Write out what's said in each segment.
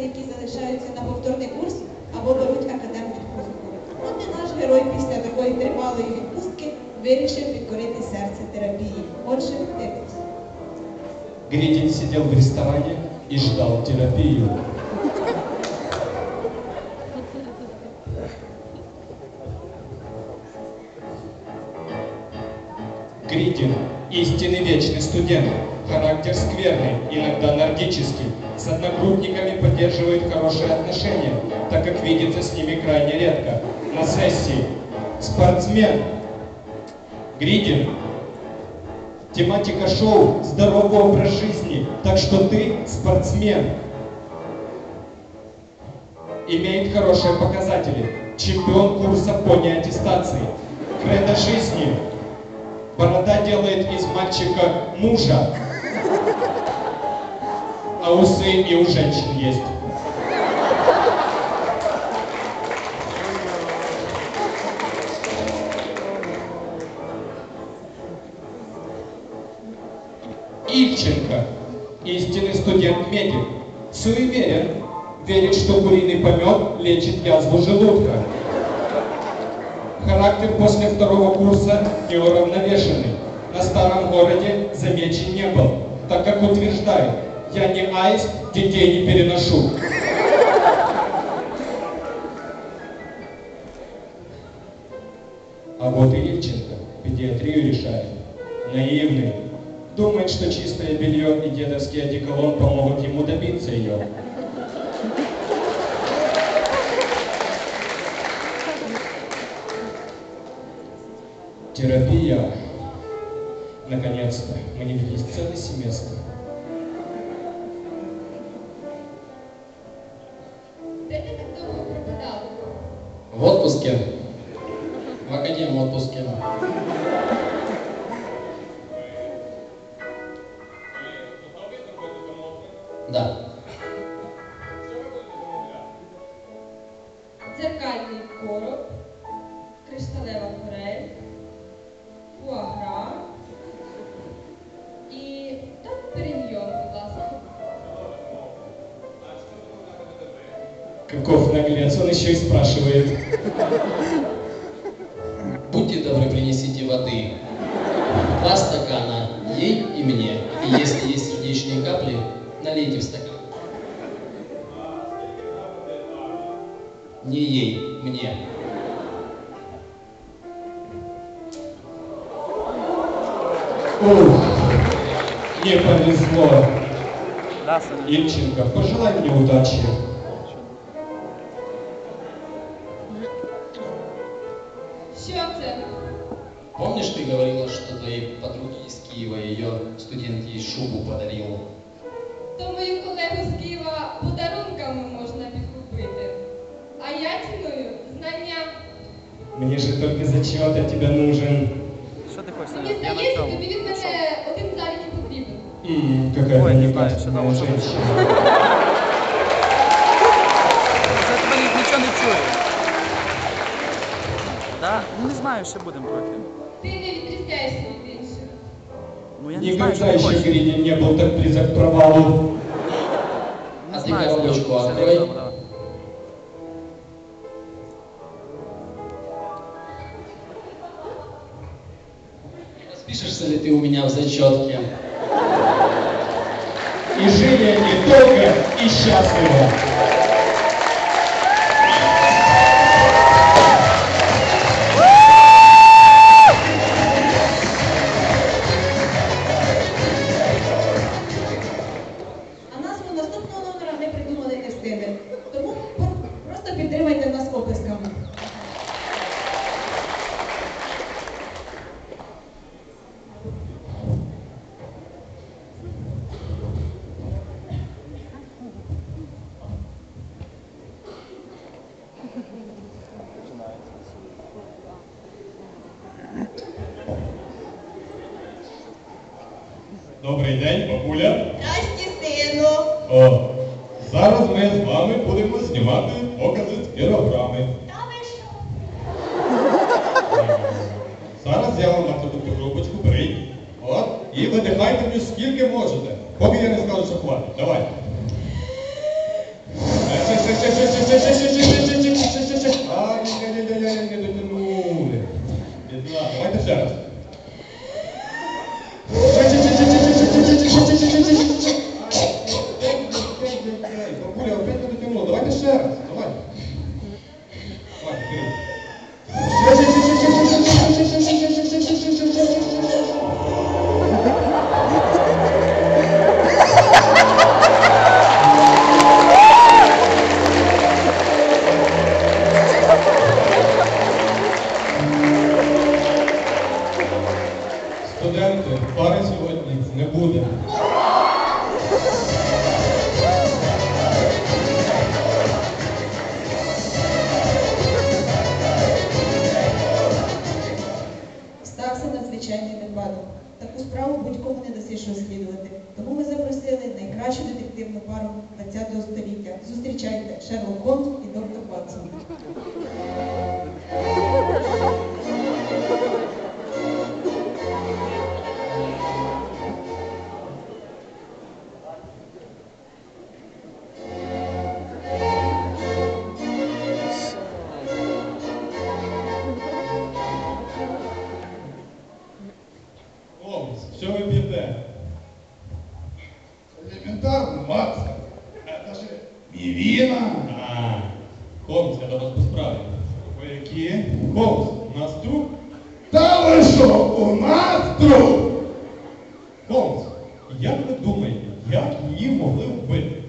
студенти, які залишаються на повторний курс або беруть академвідпустку. От і наш герой після такої тривалої відпустки вирішив підкорити серце терапії. Отже, дивимося. Гридин сидел в ресторане и ждал терапию. Гридин – истинный вечный студент, характер скверный, иногда нордический, с одногруппниками поддерживает хорошие отношения, так как видится с ними крайне редко. На сессии спортсмен. Гридин Тематика шоу – здоровый образ жизни, так что ты спортсмен. Имеет хорошие показатели. Чемпион курса по неаттестации. Кредо жизни. Борода делает из мальчика мужа. А усы и у женщин есть. Ильченко, истинный студент-медик, суеверен, верит, что куриный помет лечит язву желудка. Характер после второго курса неуравновешенный. На старом городе замечен не был, так как утверждает, я не аист, детей не переношу. А вот и Ильченко педиатрию решает. Наивный. Думает, что чистое белье и дедовский одеколон помогут ему добиться ее. Терапия. Наконец-то. Мы не виделись целый семестр. В отпуске. В академии в отпуске. Да. Дзеркальний короб, кришталева форель, фуагра Каков наглец, он еще и спрашивает. Будьте добры, принесите воды. Два стакана ей и мне. И если есть сердечные капли, налейте в стакан. Не ей, мне. Ух, не повезло. Ильченко, пожелай мне удачи. что твоей подруге из Киева ее студент ей шубу подарил? То мою колегу з Києва подарунками можна підкупити. А я ціную знання. Мне же только зачет от тебя нужен. Що ти хочеш, Саня? Мені Я на здається, цьому. тобі від мене один царик і потрібен. М, какая Ой, не знаю, что некачественная там уже женщина. Я тебе ні- нічого не чую. Да? Ну не знаю, ще будемо трохи. Ти не відрізняєшся від інших. Ну я не знаю, що Никогда ти еще хочеш. Гридин не был так близок к провалу. Не А ти знаю, коробочку Саня. Все открой. добре, давай. Распишешься ли ты у меня в зачетке? И жили недолго и счастливо. Встигли. Тому просто підтримайте нас оплесками. Добрий день, бабуля. Здрасті, сину! О, зараз ми з вами будемо знімати покази з що? Зараз я вам накладу коробочку, беріть. От, і видихайте мені скільки можете. Поки я не скажу, що хватить. Давайте. ще, ще, ще, ще, ще, ще, ще, ще, ще, ще, ще, Ай-яй-яй-яй, Бабуля, опять не дотягнула. Давайте ще раз. Надзвичайний випадок. Таку справу будь-кому не досиш розслідувати. Тому ми запросили найкращу детективну пару ХХ століття. Зустрічайте Шерлок Холмс і доктор Ватсон. А, Холмс, я до вас по справі. Ви які? Холмс, у нас труп? Да вы что, у нас труп? Холмс, як ви думаєте, як її могли вбити?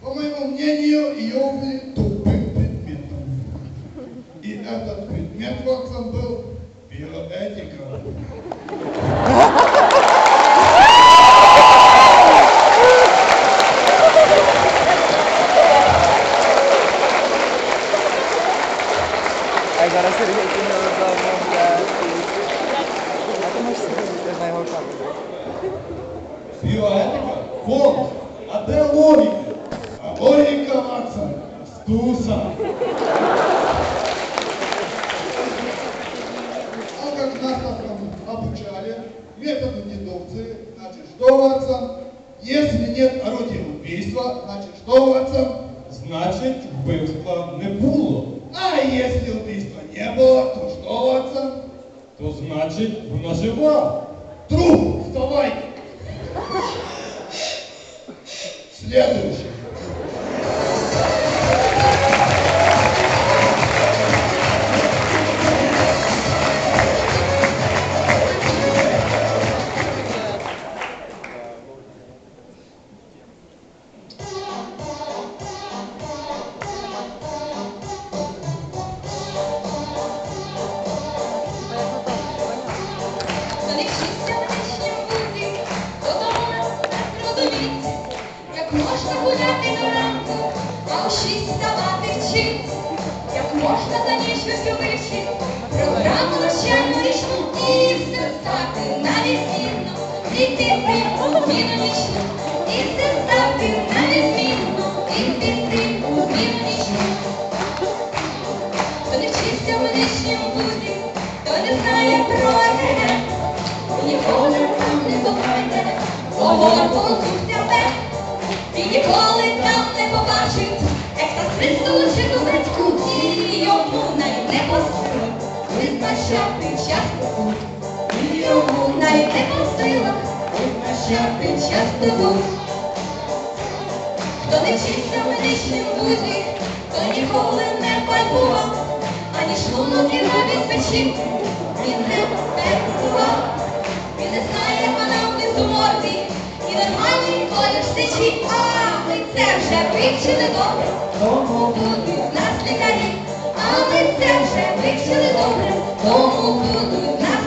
По моему мнению, ее убили тупым предметом. И этот предмет, Ватсон, был биоэтика. Біоетика? Холмс, а де логіка? А логика, Ватсон, Туса. А как нас там обучали, методу дедукции, значит, что, Ватсон? Если нет орудия убийства, значит, что, Ватсон? Значить, вбивства не було. А если убийства не было, то что, Ватсон? То значить, вона жива. Труп, вставай! devils. Thank you. За ніч програму річну і все стати на відмінно, і піти у зміну і все стати на відмінно, і піти у зміну нічну. Хто не вчився в нічнім вузі, то не знає про ЕГЕ. Ніколи там не слухайте, свого полку тебе. І ніколи там не побачить, як та свисту чи дубецьку, вчився в то ніколи не пальбував, ані шлунок і навіть печінку він не перебував. Він не знає, вона внизу морді, і нормальний колір сечі, а ми це вже вивчили добре, тому будуть нас лікарі, а ми це вже вивчили добре, тому будуть нас